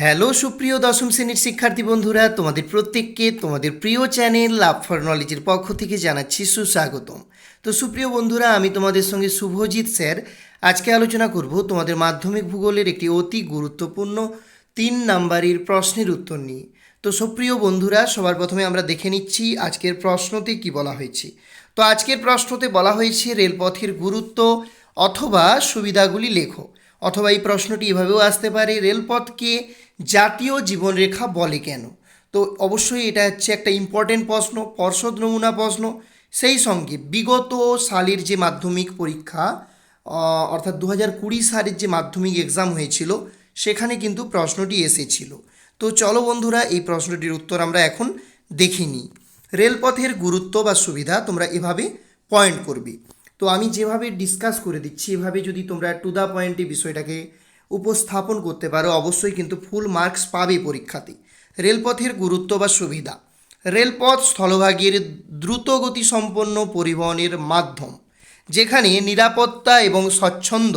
Hello সুপ্রিয় দশম শ্রেণির শিক্ষার্থী বন্ধুরা, তোমাদের প্রত্যেককে তোমাদের প্রিয় চ্যানেল লাভ ফর নলেজের পক্ষ থেকে জানাচ্ছি সুস্বাগতম। তো সুপ্রিয় বন্ধুরা, আমি তোমাদের সঙ্গে শুভজিৎ স্যার। আজকে আলোচনা করব তোমাদের মাধ্যমিক ভূগোলের একটি অতি গুরুত্বপূর্ণ তিন নাম্বারের প্রশ্নের উত্তর নিয়ে। তো সুপ্রিয় বন্ধুরা, সবার প্রথমে আমরা দেখে নিচ্ছি আজকের প্রশ্নতে কি বলা হয়েছে। তো আজকের প্রশ্নতে বলা হয়েছে, রেলপথের গুরুত্ব অথবা সুবিধাগুলি লেখো। অথবা এই প্রশ্নটি এভাবেও আসতে পারে, রেলপথকে জাতীয় জীবনরেখা বলে কেন? তো অবশ্যই এটা হচ্ছে একটা ইম্পর্টেন্ট প্রশ্ন, পর্ষদ নমুনা প্রশ্ন। সেই সঙ্গে বিগত সালের যে মাধ্যমিক পরীক্ষা অর্থাৎ দু হাজার কুড়ি সালের যে মাধ্যমিক এক্সাম হয়েছিল, সেখানে কিন্তু প্রশ্নটি এসেছিল। তো চলো বন্ধুরা, এই প্রশ্নটির উত্তর আমরা এখন দেখে নিই। রেলপথের গুরুত্ব বা সুবিধা তোমরা এভাবে পয়েন্ট করবে। তো আমি যেভাবে ডিসকাস করে দিচ্ছি, এভাবে যদি তোমরা টু দ্য পয়েন্টে বিষয়টাকে উপস্থাপন করতে পারো, অবশ্যই কিন্তু ফুল মার্কস পাবে পরীক্ষাতে। রেলপথের গুরুত্ব বা সুবিধা। রেলপথ স্থলভাগের দ্রুতগতি সম্পন্ন পরিবহনের মাধ্যম, যেখানে নিরাপত্তা এবং স্বচ্ছন্দ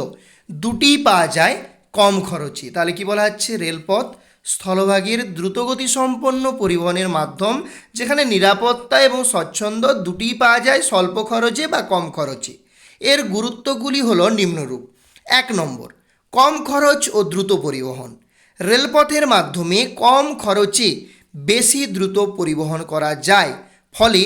দুটিই পাওয়া যায় কম খরচে। তাহলে কি বলা হচ্ছে? রেলপথ স্থলভাগের দ্রুতগতি সম্পন্ন পরিবহনের মাধ্যম, যেখানে নিরাপত্তা এবং স্বচ্ছন্দ দুটিই পাওয়া যায় স্বল্প খরচে বা কম খরচে। এর গুরুত্বগুলি হলো নিম্নরূপ। এক নম্বর কম খরচ ও দ্রুত পরিবহন। রেলপথের মাধ্যমে কম খরচে বেশি দ্রুত পরিবহন করা যায়, ফলে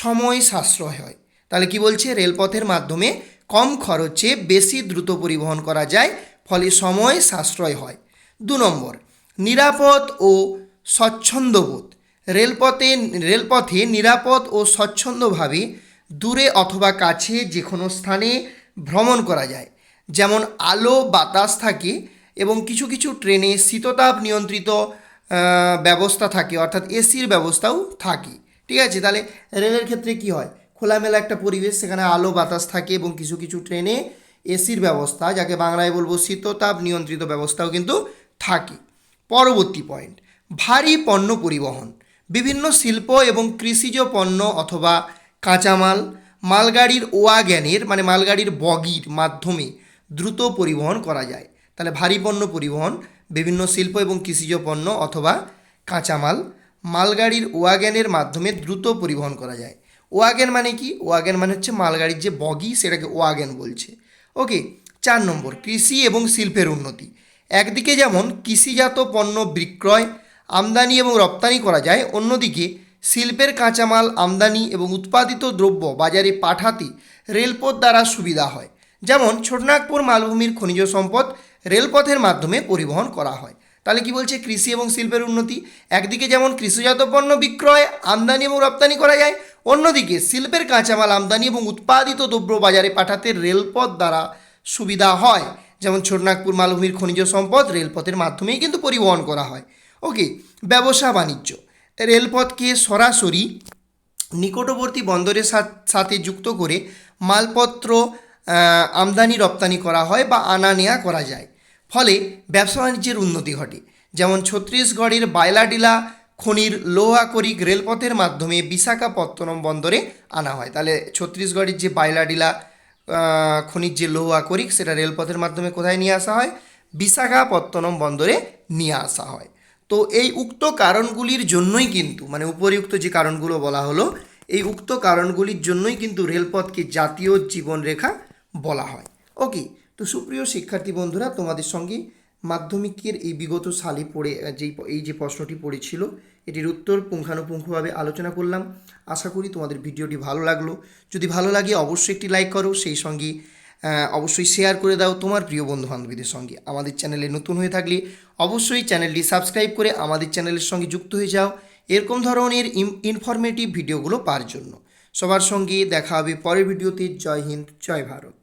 সময় সাশ্রয় হয়। তাহলে কি বলছে? রেলপথের মাধ্যমে কম খরচে বেশি দ্রুত পরিবহন করা যায়, ফলে সময় সাশ্রয় হয়। দু নম্বর, নিরাপদ ও স্বচ্ছন্দবোধ রেলপথে রেলপথে নিরাপদ ও স্বচ্ছন্দভাবে দূরে অথবা কাছে যে কোনো স্থানে ভ্রমণ করা যায়। যেমন আলো, বাতাস থাকে এবং কিছু কিছু ট্রেনে শীততাপ নিয়ন্ত্রিত ব্যবস্থা থাকে, অর্থাৎ এসির ব্যবস্থাও থাকে। ঠিক আছে? তাহলে রেলের ক্ষেত্রে কি হয়? খোলামেলা একটা পরিবেশ, সেখানে আলো, বাতাস থাকে এবং কিছু কিছু ট্রেনে এসির ব্যবস্থা, যাকে বাংলায় বলব শীততাপ নিয়ন্ত্রিত ব্যবস্থাও কিন্তু থাকে। পরবর্তী পয়েন্ট ভারী পণ্য পরিবহন। বিভিন্ন শিল্প এবং কৃষিজ পণ্য অথবা কাঁচামাল, মালগাড়ির ওয়াগ্যানের মানে মালগাড়ির বগির মাধ্যমে দ্রুত পরিবহন করা যায়। তাহলে ভারী পণ্য পরিবহন, বিভিন্ন শিল্প এবং কৃষিজ পণ্য অথবা কাঁচামাল, মালগাড়ির ওয়াগ্যানের মাধ্যমে দ্রুত পরিবহন করা যায়। ওয়াগ্যান মানে কি? ওয়াগ্যান মানে হচ্ছে মালগাড়ির যে বগি, সেটাকে ওয়াগ্যান বলছে। ওকে চার নম্বর, কৃষি এবং শিল্পের উন্নতি। একদিকে যেমন কৃষিজাত পণ্য বিক্রয়, আমদানি এবং রপ্তানি করা যায়, অন্যদিকে শিল্পের কাঁচামাল, আমদানি এবং উৎপাদিত দ্রব্য বাজারে পাঠাতে রেলপথ দ্বারা সুবিধা হয়। যেমন ছোটনাগপুর মালভূমির খনিজ সম্পদ রেলপথের মাধ্যমে পরিবহন করা হয়। তাহলে কি বলছে? কৃষি এবং শিল্পের উন্নতি। একদিকে যেমন কৃষিজাত পণ্য বিক্রয়, আমদানি এবং রপ্তানি করা যায়। অন্যদিকে শিল্পের কাঁচামাল আমদানি এবং উৎপাদিত দ্রব্য বাজারে পাঠাতে রেলপথ দ্বারা সুবিধা হয়। যেমন ছোটনাগপুর মালভূমির খনিজ সম্পদ রেলপথের মাধ্যমেই কিন্তু পরিবহন করা হয়। ওকে, ব্যবসা বাণিজ্য। রেলপথকে সরাসরি নিকটবর্তী বন্দরের সাথ- যুক্ত করে মালপত্র আমদানি রপ্তানি করা হয় বা আনা নেয়া করা যায়। ফলে ব্যবসা বাণিজ্যের উন্নতি ঘটে। যেমন ছত্তিশগড়ের বায়লাডিলা খনির লোহাকরিক রেলপথের মাধ্যমে বিশাখাপত্তনম বন্দরে আনা হয়। তাহলে ছত্তিশগড়ের যে বায়লাডিলা খনির যে লোহাকরিক সেটা রেলপথের মাধ্যমে কোথায় নিয়ে আসা হয়? বিশাখাপত্তনম বন্দরে নিয়ে আসা হয়। তো এই উক্ত কারণগুলির জন্যই কিন্তু মানে উপরিউক্ত যে কারণগুলো বলা হলো, এই উক্ত কারণগুলির জন্যই কিন্তু রেলপথকে জাতীয় জীবনরেখা বলা হয়। ওকে তো সুপ্রিয় শিক্ষার্থী বন্ধুরা, তোমাদের সঙ্গে মাধ্যমিকের এই বিগত সালে পড়ে, যেই এই যে প্রশ্নটি পড়েছিল, এটির উত্তর পুঙ্খানুপুঙ্খভাবে আলোচনা করলাম। আশা করি তোমাদের ভিডিওটি ভালো লাগল। যদি ভালো লাগে, অবশ্যই একটি লাইক করো, সেই সঙ্গে অবশ্যই শেয়ার করে দাও তোমার প্রিয় বন্ধু বান্ধবীদের সঙ্গে। আমাদের চ্যানেলে নতুন হয়ে থাকলে অবশ্যই চ্যানেলটি সাবস্ক্রাইব করে আমাদের চ্যানেলের সঙ্গে যুক্ত হয়ে যাও এরকম ধরনের ইনফরমেটিভ ভিডিওগুলো পাওয়ার জন্য। সবার সঙ্গে দেখা হবে পরের ভিডিওতে। জয় হিন্দ, জয় ভারত।